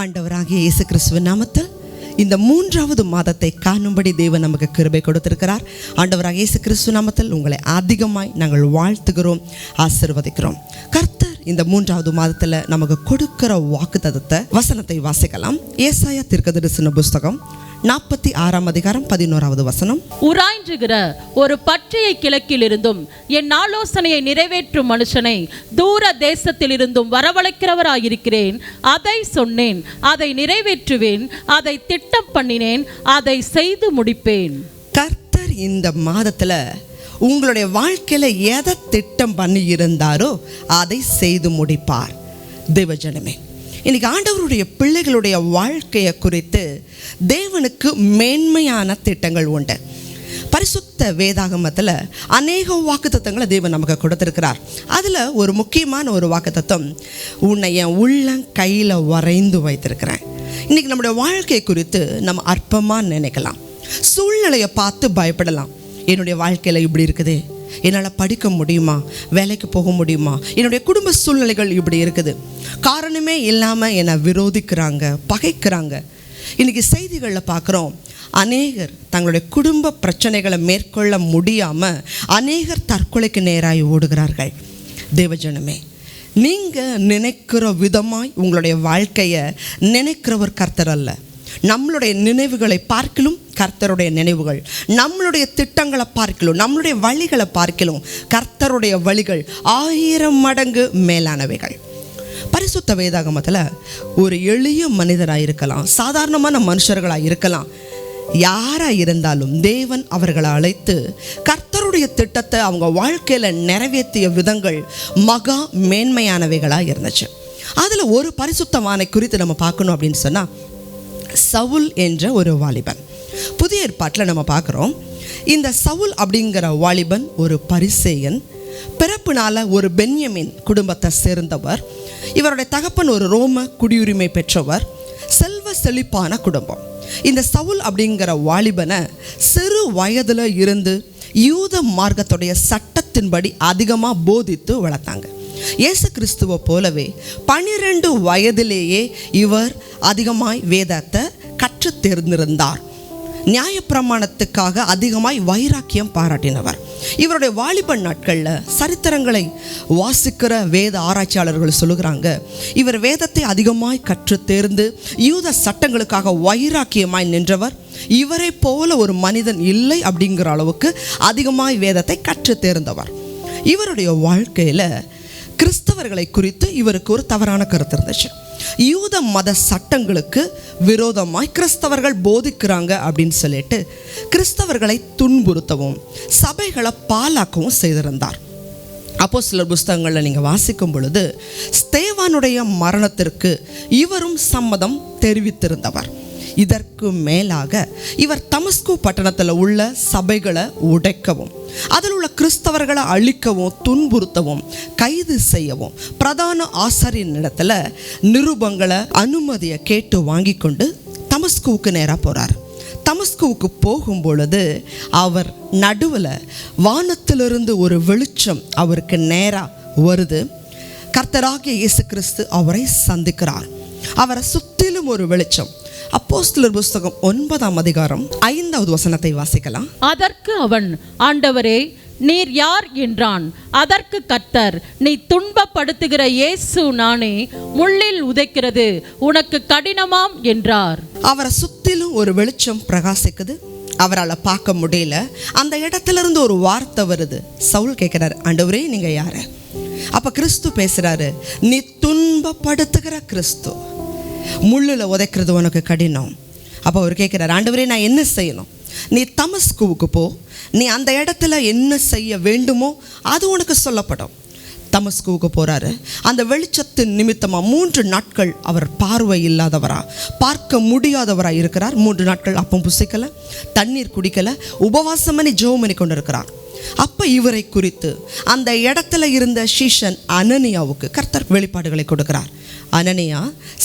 ஆண்டவராகிய இயேசு கிறிஸ்துவ நாமத்தில் இந்த மூன்றாவது மாதத்தை காணும்படி தேவன் நமக்கு கிருபை கொடுத்திருக்கிறார். ஆண்டவராக இயேசு கிறிஸ்து நாமத்தில் உங்களை அதிகமாய் நாங்கள் வாழ்த்துகிறோம் ஆசிர்வதிக்கிறோம். கர்த்தர் இந்த மூன்றாவது மாதத்தில் நமக்கு கொடுக்கிற வாக்குத்தத்தத்தை வசனத்தை வாசிக்கலாம். ஏசாயா திருக்கதரிசன புஸ்தகம் நாற்பத்தி ஆறாம் அதிகாரம் பதினோராவது வசனம். உராய்ஞ்சுகிற ஒரு பற்றிய கிழக்கில் இருந்தும் என் ஆலோசனையை நிறைவேற்றும் மனுஷனை தூர தேசத்தில் இருந்தும் வரவழைக்கிறவராயிருக்கிறேன். அதை சொன்னேன் அதை நிறைவேற்றுவேன் அதை திட்டம் பண்ணினேன் அதை செய்து முடிப்பேன். கர்த்தர் இந்த மாதத்துல உங்களுடைய வாழ்க்கையில எதை திட்டம் பண்ணி இருந்தாரோ அதை செய்து முடிப்பார். தேவஜனமே இன்னைக்கு ஆண்டவருடைய பிள்ளைகளுடைய வாழ்க்கையை குறித்து தேவனுக்கு மேன்மையான திட்டங்கள் உண்டு. பரிசுத்த வேதாகமத்தில் அநேக வாக்குத்தத்தங்களை தேவன் நமக்கு கொடுத்துருக்கிறார். அதில் ஒரு முக்கியமான ஒரு வாக்குத்தத்தம் உன்னை என் உள்ளம் கையில் வரைந்து வைத்திருக்கிறேன். இன்றைக்கி நம்முடைய வாழ்க்கை குறித்து நம்ம அற்பமாக நினைக்கலாம். சூழ்நிலையை பார்த்து பயப்படலாம். என்னுடைய வாழ்க்கையில் இப்படி இருக்குது. என்னால் படிக்க முடியுமா? வேலைக்கு போக முடியுமா? என்னுடைய குடும்ப சூழ்நிலைகள் இப்படி இருக்குது. காரணமே இல்லாமல் என்னை விரோதிக்கிறாங்க பகைக்கிறாங்க. இன்னைக்கு செய்திகளில் பார்க்குறோம் அநேகர் தங்களுடைய குடும்ப பிரச்சனைகளை மேற்கொள்ள முடியாமல் அநேகர் தற்கொலைக்கு நேராகி ஓடுகிறார்கள். தேவஜனமே நீங்கள் நினைக்கிற விதமாய் உங்களுடைய வாழ்க்கையை நினைக்கிறவர் கர்த்தர் அல்ல. நம்மளுடைய நினைவுகளை பார்க்கலும் கர்த்தருடைய நினைவுகள். நம்மளுடைய திட்டங்களை பார்க்கலும் நம்மளுடைய வழிகளை பார்க்கலும் கர்த்தருடைய வழிகள் ஆயிரம் மடங்கு மேலானவைகள். பரிசுத்த வேதாகமத்தில் ஒரு எளிய மனிதராக இருக்கலாம் சாதாரணமான மனுஷர்களாக இருக்கலாம். யாராக இருந்தாலும் தேவன் அவர்களை அழைத்து கர்த்தருடைய திட்டத்தை அவங்க வாழ்க்கையில் நிறைவேற்றிய விதங்கள் மகா மேன்மையானவைகளாக இருந்துச்சு. அதில் ஒரு பரிசுத்தமான குறித்து நம்ம பார்க்கணும் அப்படின்னு சொன்னால் சவுல் என்ற ஒரு வாலிபன். புதிய ஏற்பாட்டில் நம்ம பார்க்குறோம். இந்த சவுல் அப்படிங்கிற வாலிபன் ஒரு பரிசேயன். பிறப்புனால ஒரு பென்யமின் குடும்பத்தை சேர்ந்தவர். இவருடைய தகப்பன் ஒரு ரோம குடியுரிமை பெற்றவர். செல்வ செழிப்பான குடும்பம். இந்த சவுல் அப்படிங்கிற வாலிபனை சிறு வயதில் இருந்து யூத மார்க்கத்துடைய சட்டத்தின்படி அதிகமாக போதித்து வளர்த்தாங்க. இயேசு கிறிஸ்துவை போலவே பனிரெண்டு வயதிலேயே இவர் அதிகமாய் வேதத்தை கற்றுத் தேர்ந்திருந்தார். நியாயப்பிரமாணத்துக்காக அதிகமாய் வைராக்கியம் பாராட்டினவர். இவருடைய வாலிப நாட்களில் சரித்திரங்களை வாசிக்கிற வேத ஆராய்ச்சியாளர்கள் சொல்லுகிறாங்க இவர் வேதத்தை அதிகமாய் கற்றுத் தேர்ந்து யூத சட்டங்களுக்காக வைராக்கியமாய் நின்றவர். இவரை போல ஒரு மனிதன் இல்லை அப்படிங்கிற அளவுக்கு அதிகமாய் வேதத்தை கற்றுத் தேர்ந்தவர் இவருடைய வாழ்க்கையில் கிறிஸ்தவர்களை குறித்து இவருக்கு ஒரு தவறான கருத்து இருந்துச்சு. யூத மத சட்டங்களுக்கு விரோதமாய் கிறிஸ்தவர்கள் போதிக்கிறாங்க அப்படின்னு சொல்லிட்டு கிறிஸ்தவர்களை துன்புறுத்தவும் சபைகளை பாலாக்கவும் செய்திருந்தார். அப்போ சிலர் புஸ்தகங்களில் நீங்கள் வாசிக்கும் பொழுது ஸ்தேவானுடைய மரணத்திற்கு இவரும் சம்மதம் தெரிவித்திருந்தவர். இதற்கு மேலாக இவர் தமஸ்கு பட்டணத்தில் உள்ள சபைகளை உடைக்கவும் அதில் உள்ள கிறிஸ்தவர்களை அழிக்கவும் துன்புறுத்தவும் கைது செய்யவும் பிரதான ஆசாரியின் இடத்துல நிருபங்களை அனுமதியை கேட்டு வாங்கி கொண்டு தமஸ்குவுக்கு நேராக போகிறார் தமஸ்குவுக்கு போகும் பொழுது அவர் நடுவில் வானத்திலிருந்து ஒரு வெளிச்சம் அவருக்கு நேராக வருது. கர்த்தராகிய இயேசு கிறிஸ்து அவரை சந்திக்கிறார். அவரை சுற்றிலும் ஒரு வெளிச்சம். அப்போஸ்தலர் புஸ்தகம் ஒன்பதாம் அதிகாரம் ஐந்தாவது வசனத்தை வாசிக்கலாம். அதற்கு அவன் ஆண்டவரே நீர் யார்? என்றான். அதற்கு கர்த்தர் நீ துன்பப்படுத்துகிற இயேசு நானே முள்ளில் உதைக்கிறது உனக்கு கடினமாம் என்றார். அவரை சுற்றிலும் ஒரு வெளிச்சம் பிரகாசிக்குது. அவரால் பார்க்க முடியல. அந்த இடத்துல இருந்து ஒரு வார்த்தை வருது. சவுல் கேட்குறாரு ஆண்டவரே நீங்கள் யாரு? அப்போ கிறிஸ்து பேசுகிறாரு நீ துன்பப்படுத்துகிற கிறிஸ்து. முள்ளில் உதைக்கிறது உனக்கு கடினம். அப்போ அவர் கேட்குறாரு ஆண்டவரே நான் என்ன செய்யணும்? நீ தமஸ்குவுக்கு போ. நீ அந்த இடத்துல என்ன செய்ய வேண்டுமோ அது உனக்கு சொல்லப்படும். தமஸ்குவுக்கு போறாரு. அந்த வெளிச்சத்தின் நிமித்தமாக மூன்று நாட்கள் அவர் பார்வை இல்லாதவரா பார்க்க முடியாதவரா இருக்கிறார். மூன்று நாட்கள் அப்பம் புசிக்கலை தண்ணீர் குடிக்கல உபவாசம் பண்ணி ஜெபம் பண்ணி கொண்டு இருக்கிறார் அப்ப இவரை குறித்து அந்த இடத்துல இருந்த சீஷன் அனனியாவுக்கு கர்த்தர் வெளிப்பாடுகளை கொடுக்கிறார். அனனியா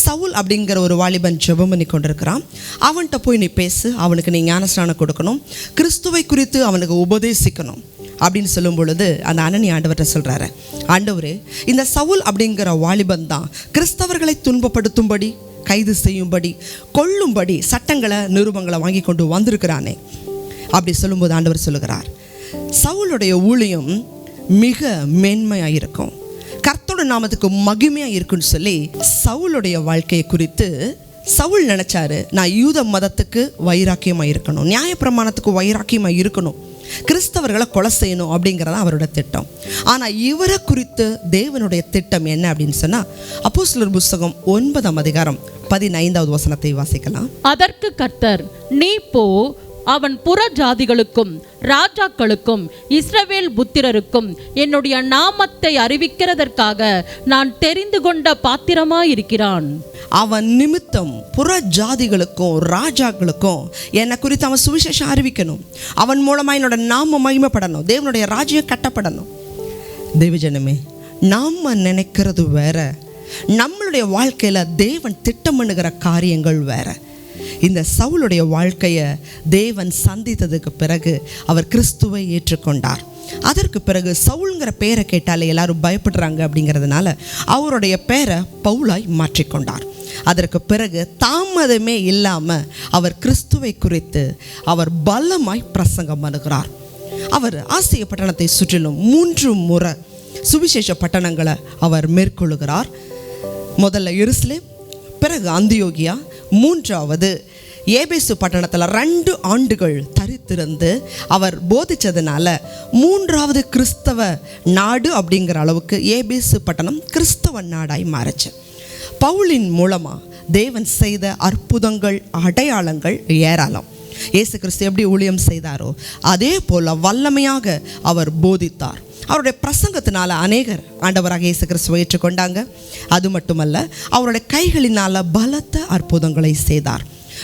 சவுல் அப்படிங்கிற ஒரு வாலிபன் ஜெபம் பண்ணி கொண்டிருக்கிறான். அவன்கிட்ட போய் நீ பேசு அவனுக்கு நீ ஞானஸ்நானம் கொடுக்கணும் கிறிஸ்துவை குறித்து அவனுக்கு உபதேசிக்கணும் அப்படின்னு சொல்லும் பொழுது அந்த அனனி ஆண்டவர்கிட்ட சொல்கிறாரு ஆண்டவர் இந்த சவுல் அப்படிங்கிற வாலிபன் தான் கிறிஸ்தவர்களை துன்பப்படுத்தும்படி கைது செய்யும்படி கொல்லும்படி சட்டங்களை நிருபங்களை வாங்கி கொண்டு வந்திருக்கிறானே அப்படி சொல்லும்போது ஆண்டவர் சொல்லுகிறார். சவுளுடைய ஊழியம் மிக மேன்மையாக இருக்கும் கத்தரோட நாமத்துக்கு மகிமையாக இருக்குன்னு சொல்லி சவுளுடைய வாழ்க்கையை குறித்து சவுல் நினச்சாரு நான் யூத மதத்துக்கு வைராக்கியமாக இருக்கணும் நியாயப்பிரமாணத்துக்கு வைராக்கியமாக இருக்கணும் கிறிஸ்தவர்களை கொலை செய்யணும் அப்படிங்கிறது அவரோட திட்டம். ஆனால் இவரை குறித்து தேவனுடைய திட்டம் என்ன அப்படின்னு சொன்னால் சிலர் புஸ்தகம் ஒன்பதாம் அதிகாரம் பதினைந்தாவது வசனத்தை வாசிக்கலாம். அதற்கு கர்த்தர் நீ போ அவன் புற ஜாதிகளுக்கும் ராஜாக்களுக்கும் இஸ்ரவேல் புத்திரருக்கும் என்னுடைய நாமத்தை அறிவிக்கிறதற்காக நான் தெரிந்து கொண்ட பாத்திரமாயிருக்கிறான். அவன் நிமித்தம் புற ஜாதிகளுக்கும் ராஜாக்களுக்கும் என்னை குறித்து அவன் சுவிசேஷம் அறிவிக்கணும். அவன் மூலமாக என்னோட நாம மகிமைப்படணும். தேவனுடைய ராஜ்யம் கட்டப்படணும். தேவஜனமே நாம் நினைக்கிறது வேற. நம்மளுடைய வாழ்க்கையில் தேவன் திட்டம் பண்ணுகிற காரியங்கள் வேற. இந்த சவுளுடைய வாழ்க்கையை தேவன் சந்தித்ததுக்கு பிறகு அவர் கிறிஸ்துவை ஏற்றுக்கொண்டார். அதற்கு பிறகு சவுளுங்கிற பேரை கேட்டாலே எல்லாரும் பயப்படுறாங்க அப்படிங்கிறதுனால அவருடைய பேரை பவுலாய் மாற்றிக்கொண்டார். அதற்கு பிறகு தாமதமே இல்லாமல் அவர் கிறிஸ்துவை குறித்து அவர் பலமாய் பிரசங்கம் பண்ணுகிறார். அவர் ஆசிய பட்டணத்தை சுற்றிலும் மூன்று முறை சுவிசேஷ பட்டணங்களை அவர் மேற்கொள்ளுகிறார். முதல்ல எருசலேம் பிறகு அந்தியோகியா மூன்றாவது ஏபேசு பட்டணத்தில் ரெண்டு ஆண்டுகள் தரித்திருந்து அவர் போதித்ததுனால மூன்றாவது கிறிஸ்தவ நாடு அப்படிங்கிற அளவுக்கு ஏபேசு பட்டணம் கிறிஸ்தவ நாடாய் மாறுச்சு. பவுலின் மூலமாக தேவன் செய்த அற்புதங்கள் அடையாளங்கள் ஏராளம். இயேசு கிறிஸ்து எப்படி ஊழியம் செய்தாரோ அதே போல் வல்லமையாக அவர் போதித்தார். அவருடைய பிரசங்கத்தினால அநேகர் ஆண்டவராக இயேசு கிறிஸ்துவை ஏற்றுக்கொண்டாங்க. அது மட்டுமல்ல அவருடைய கைகளினால் பலத்த அற்புதங்களை செய்தார்.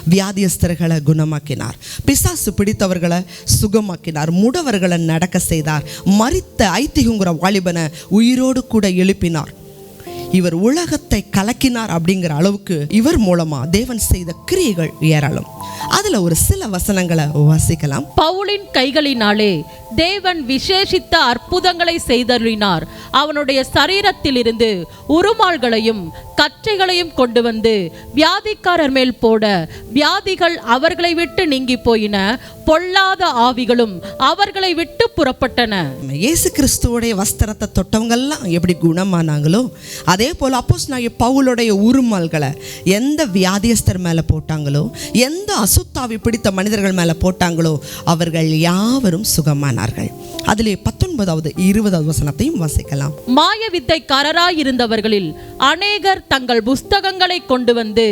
வியாதியஸ்தர்களை குணமாக்கினார். பிசாசு பிடித்தவர்களை சுகமாக்கினார். முடவர்களை நடக்க செய்தார். மறித்த ஐத்திகுங்கிற வாலிபனை உயிரோடு கூட எழுப்பினார். இவர் உலகத்தை கலக்கினார் அப்படிங்கிற அளவுக்கு இவர் மூலமா தேவன் செய்த கிரியைகள் ஏராளம். அதுல ஒரு சில வசனங்களை வாசிக்கலாம். பவுலின் கைகளினாலே தேவன் விசேஷித்த அற்புதங்களை செய்தருளினார். அவனுடைய சரீரத்திலிருந்து உருமால்களையும் கற்றைகளையும் கொண்டு வந்து வியாதிக்காரர் மேல் போட வியாதிகள் அவர்களை விட்டு நீங்கி போயின. பொல்லாத ஆவிகளும் அவர்களை விட்டு புறப்பட்டன. இயேசு கிறிஸ்துவோடைய வஸ்திரத்தை தொட்டவங்கெல்லாம் எப்படி குணமானாங்களோ அதே போல் அப்போஸ் நான் பவுலுடைய உருமால்களை எந்த வியாதியஸ்தர் மேலே போட்டாங்களோ எந்த அசுத்தாவி பிடித்த மனிதர்கள் மேலே போட்டாங்களோ அவர்கள் யாவரும் சுகமானார்கள். அதிலே பத்தொன்பதாவது இருபதாவது வசனத்தையும் வாசிக்கலாம். மாய வித்தைக்காரராயிருந்தவர்களில் அநேகர் தங்கள் புஸ்தகங்களை கொண்டு வந்து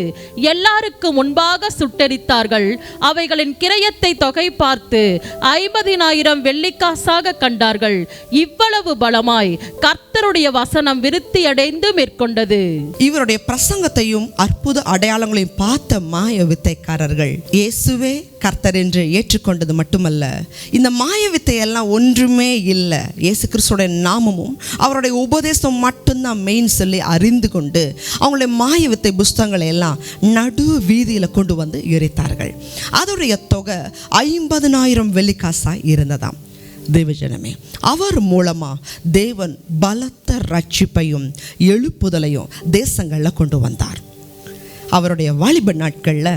எல்லாருக்கு முன்பாக சுட்டெரித்தார்கள். அவைகளின் கிரயத்தை தொகை பார்த்து ஐம்பதினாயிரம் வெள்ளிக்காசாக கண்டார்கள். இவ்வளவு பலமாய் கர்த்தருடைய வசனம் விருத்தியடைந்து மேற்கொண்டது. இவருடைய பிரசங்கத்தையும் அற்புத அடையாளங்களையும் பார்த்த மாய வித்தைக்காரர்கள் இயேசுவே கர்த்தர் என்று ஏற்றுக்கொண்டது மட்டுமல்ல இந்த மாய வித்தையெல்லாம் ஒன்றுமே இல்லை. இல்லை இயேசு கிறிஸ்துடைய நாமமும் அவருடைய உபதேசம் மட்டும்தான் மெயின் சொல்லி அறிந்து கொண்டு அவங்களுடைய மாய வித்தை புஸ்தகங்களை எல்லாம் நடு வீதியில் கொண்டு வந்து எரித்தார்கள். அதோடைய தொகை ஐம்பதனாயிரம் வெள்ளிக்காசாக இருந்ததாம். தேவஜனமே அவர் மூலமாக தேவன் பலத்த ரட்சிப்பையும் எழுப்புதலையும் தேசங்களில் கொண்டு வந்தார். அவருடைய வாலிப நாட்களில்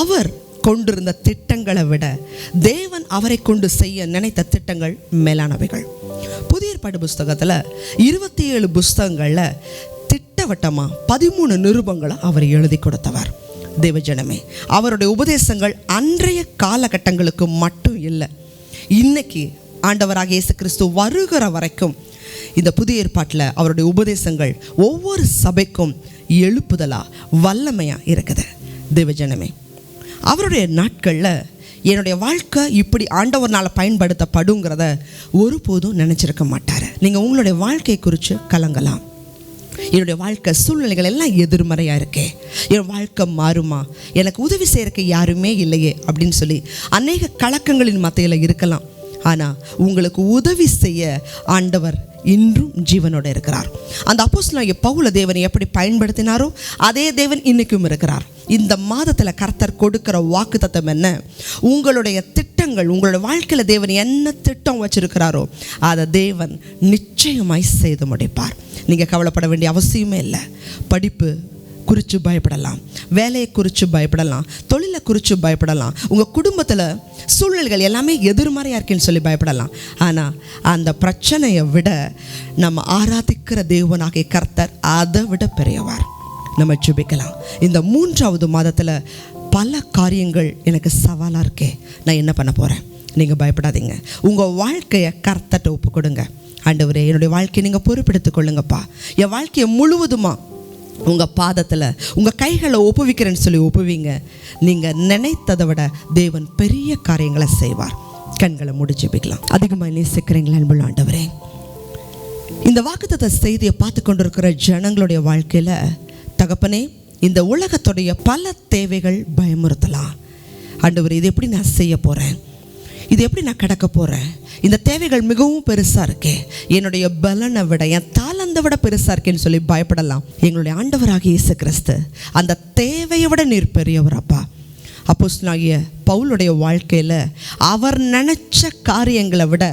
அவர் கொண்டிருந்த திட்டங்களை விட தேவன் அவரை கொண்டு செய்ய நினைத்த திட்டங்கள் மேலானவைகள். புதிய பாடு புஸ்தகத்தில் இருபத்தி ஏழு புஸ்தகங்களில் திட்டவட்டமாக பதிமூணு நிருபங்களை அவர் எழுதி கொடுத்தவர். தேவஜனமே அவருடைய உபதேசங்கள் அன்றைய காலகட்டங்களுக்கு மட்டும் இல்லை இன்னைக்கு ஆண்டவராக இயேசு கிறிஸ்து வருகிற வரைக்கும் இந்த புதிய ஏற்பாட்டில் அவருடைய உபதேசங்கள் ஒவ்வொரு சபைக்கும் எழுப்புதலாக வல்லமையாக இருக்குது. தேவஜனமே அவருடைய நாட்களில் என்னுடைய வாழ்க்கை இப்படி ஆண்டவர்னால் பயன்படுத்தப்படுங்கிறத ஒருபோதும் நினச்சிருக்க மாட்டார். நீங்கள் உங்களுடைய வாழ்க்கை குறித்து கலங்கலாம். என்னுடைய வாழ்க்கை சூழ்நிலைகள் எல்லாம் எதிர்மறையாக இருக்கே. என் வாழ்க்கை மாறுமா? எனக்கு உதவி செய்கிறக்கு யாருமே இல்லையே அப்படின்னு சொல்லி அநேக கலக்கங்களின் மத்தியில் இருக்கலாம். ஆனால் உங்களுக்கு உதவி செய்ய ஆண்டவர் இன்றும் ஜீவனோடு இருக்கிறார். அந்த அப்போஸ்லாகிய பவுல தேவனை எப்படி பயன்படுத்தினாரோ அதே தேவன் இன்றைக்கும் இருக்கிறார். இந்த மாதத்தில் கர்த்தர் கொடுக்கிற வாக்குத்தத்தம் என்ன? உங்களுடைய திட்டங்கள் உங்களுடைய வாழ்க்கையில் தேவன் என்ன திட்டம் வச்சிருக்கிறாரோ அதை தேவன் நிச்சயமாய் செய்து முடிப்பார். நீங்கள் கவலைப்பட வேண்டிய அவசியமே இல்லை. படிப்பு குறித்து பயப்படலாம். வேலையை குறித்து பயப்படலாம். தொழிலை குறித்து பயப்படலாம். உங்கள் குடும்பத்தில் சூழ்நிலைகள் எல்லாமே எதிர்மறையாக இருக்குன்னு சொல்லி பயப்படலாம். ஆனால் அந்த பிரச்சனையை விட நம்ம ஆராதிக்கிற தேவனாகிய கர்த்தர் அதை விட பெரியவர். நம்ம ஜுபிக்கலாம். இந்த மூன்றாவது மாதத்தில் பல காரியங்கள் எனக்கு சவாலாக இருக்கே. நான் என்ன பண்ண போகிறேன் நீங்கள் பயப்படாதீங்க. உங்கள் வாழ்க்கையை கர்த்தட்ட ஒப்பு கொடுங்க. ஆண்டவரே என்னுடைய வாழ்க்கையை நீங்கள் பொறுப்பெடுத்துக் கொள்ளுங்கப்பா. என் வாழ்க்கையை முழுவதுமாக உங்கள் பாதத்தில் உங்கள் கைகளை ஒப்புவிக்கிறேன்னு சொல்லி ஒப்புவிங்க. நீங்கள் நினைத்ததை விட தேவன் பெரிய காரியங்களை செய்வார். கண்களை முடிச்சு வைக்கலாம். அதிகமாக நேசிக்கிறீங்களா அன்புள்ள ஆண்டவரே? இந்த வாக்குத்த செய்தியை பார்த்து கொண்டிருக்கிற ஜனங்களுடைய வாழ்க்கையில் தகப்பனே இந்த உலகத்துடைய பல தேவைகள் பயமுறுத்தலாம் ஆண்டவர் இது எப்படி நான் செய்ய போகிறேன் இது எப்படி நான் கடக்க போகிறேன் இந்த தேவைகள் மிகவும் பெருசாக இருக்கே. என்னுடைய பலனை விட என் தாளந்தை விட பெருசாக இருக்கேன்னு சொல்லி பயப்படலாம். எங்களுடைய ஆண்டவராக இயேசு கிறிஸ்து அந்த தேவையை விட நீர் பெரியவர் அப்பா. அப்போஸ்தலனாகிய பவுலுடைய வாழ்க்கையில் அவர் நினச்ச காரியங்களை விட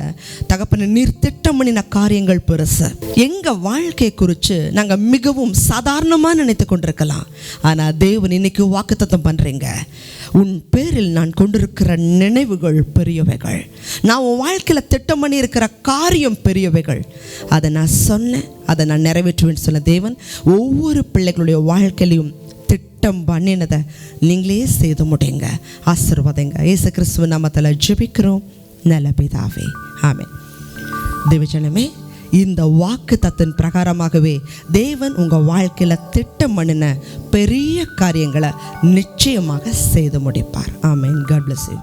தகப்பன நீர் திட்டம் பண்ணின காரியங்கள் பெருசு. எங்கள் வாழ்க்கையை குறித்து நாங்கள் மிகவும் சாதாரணமாக நினைத்து கொண்டிருக்கலாம். ஆனால் தேவன் இன்னைக்கு வாக்குத்தத்தம் பண்ணுறீங்க உன் பேரில் நான் கொண்டிருக்கிற நினைவுகள் பெரியவைகள். நான் உன் வாழ்க்கையில் திட்டம் பண்ணி இருக்கிற காரியம் பெரியவைகள். அதை நான் சொன்னேன் அதை நான் நிறைவேற்றுவேன்னு சொன்ன தேவன் ஒவ்வொரு பிள்ளைகளுடைய வாழ்க்கையிலையும் திட்டம் பண்ணினதை நீங்களே செய்து முடியுங்க ஆசிர்வாதங்க. ஏசு கிறிஸ்துவ நாமத்தில் ஜெபிக்கிறோம். நல்ல பிதாவே. ஆமே தேவஜனமே இந்த வாக்கு தத்தின் பிரகாரமாகவே தேவன் உங்கள் வாழ்க்கையில் திட்டம் பண்ணின பெரிய காரியங்களை நிச்சயமாக செய்து முடிப்பார். ஆமேன். God bless you